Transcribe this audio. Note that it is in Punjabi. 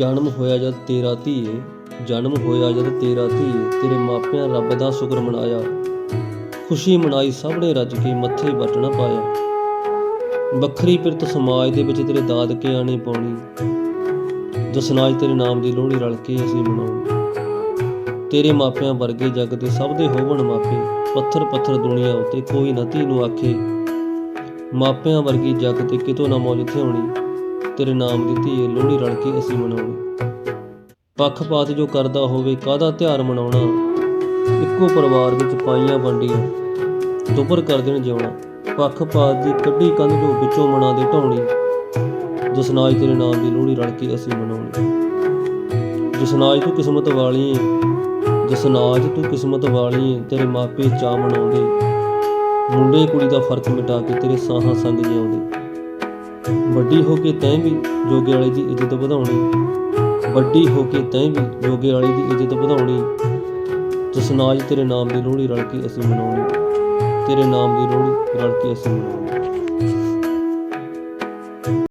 ਜਨਮ ਹੋਇਆ ਜਦ ਤੇਰਾ ਧੀਏ, ਜਨਮ ਹੋਇਆ ਜਦ ਤੇਰਾ ਧੀਏ, ਤੇਰੇ ਮਾਪਿਆਂ ਰੱਬ ਦਾ ਸ਼ੁਕਰ ਮਨਾਇਆ। ਖੁਸ਼ੀ ਮਨਾਈ ਸਭ ਨੇ ਰੱਜ ਕੇ ਮੱਥੇ ਬਟਣਾ ਪਾਇਆ। ਵੱਖਰੀ ਪਿਰਤ ਸਮਾਜ ਦੇ ਵਿੱਚ ਤੇਰੇ ਦਾਦਕੇ ਆਣੇ ਪਾਉਣੀ। ਜਸਨਾਜ ਤੇਰੇ ਨਾਮ ਦੀ ਲੋਹੜੀ ਰਲ ਕੇ ਅਸੀਂ ਮਨਾਉਣੀ। ਤੇਰੇ ਮਾਪਿਆਂ ਵਰਗੇ ਜੱਗ ਦੇ ਸਭ ਦੇ ਹੋਵਣ ਮਾਪੇ, ਪੱਥਰ ਪੱਥਰ ਦੁਨੀਆ ਉੱਤੇ ਕੋਈ ਨਤੀ ਨੂੰ ਆਖੇ। ਮਾਪਿਆਂ ਵਰਗੀ ਜੱਗ ਤੇ ਕਿਤੋਂ ਨਾ ਮੌਜ ਥਿਆਉਣੀ ਤੇਰੇ ਨਾਮ ਦੀ ਧੀਏ ਲੋਹੜੀ ਰਲ ਕੇ ਅਸੀਂ ਮਨਾਉਣੀ। ਪੱਖਪਾਤ ਜੋ ਕਰਦਾ ਹੋਵੇ, ਕਾਹਦਾ ਤਿਉਹਾਰ ਮਨਾਉਣਾ? ਇੱਕੋ ਪਰਿਵਾਰ ਵਿੱਚ ਪਾਈਆਂ ਵੰਡੀਆਂ, ਦੁਬਰ ਕਰ ਦੇਣ ਜਿਉਣਾ। ਪੱਖਪਾਤ ਦੀ ਕੱਢੀ ਕੰਧ ਜੋ ਵਿੱਚੋਂ ਮਨਾ ਦੇ ਢਾਉਣੀ। ਜਸਨਾਜ ਤੇਰੇ ਨਾਮ ਦੀ ਲੋਹੜੀ ਰਲ ਕੇ ਅਸੀਂ ਮਨਾਉਣੀ। ਜਸਨਾਜ ਤੂੰ ਕਿਸਮਤ ਵਾਲੀ ਏ ਜਸਨਾਜ ਤੂੰ ਕਿਸਮਤ ਵਾਲੀ ਏ, ਤੇਰੇ ਮਾਪੇ ਚਾਅ ਮਨਾਉਂਦੇ। ਮੁੰਡੇ ਕੁੜੀ ਦਾ ਫ਼ਰਕ ਮਿਟਾ ਕੇ ਤੇਰੇ ਸਾਹਾਂ ਸੰਗ ਜਿਉਂਦੇ। ਵੱਡੀ ਹੋ ਕੇ ਤੈਂ ਵੀ ਜੋਗੇ ਵਾਲੇ ਦੀ ਇੱਜ਼ਤ ਵਧਾਉਣੀ। ਵੱਡੀ ਹੋ ਕੇ ਤੈਂ ਵੀ ਜੋਗੇ ਵਾਲੇ ਦੀ ਇੱਜ਼ਤ ਵਧਾਉਣੀ। ਜਸਨਾਜ ਤੇਰੇ ਨਾਮ ਦੀ ਲੋਹੜੀ ਰਲ ਕੇ ਅਸੀਂ ਮਨਾਉਣੀ। ਤੇਰੇ ਨਾਮ ਦੀ ਲੋਹੜੀ ਰਲ ਕੇ ਅਸੀਂ ਮਨਾਉਣੀ।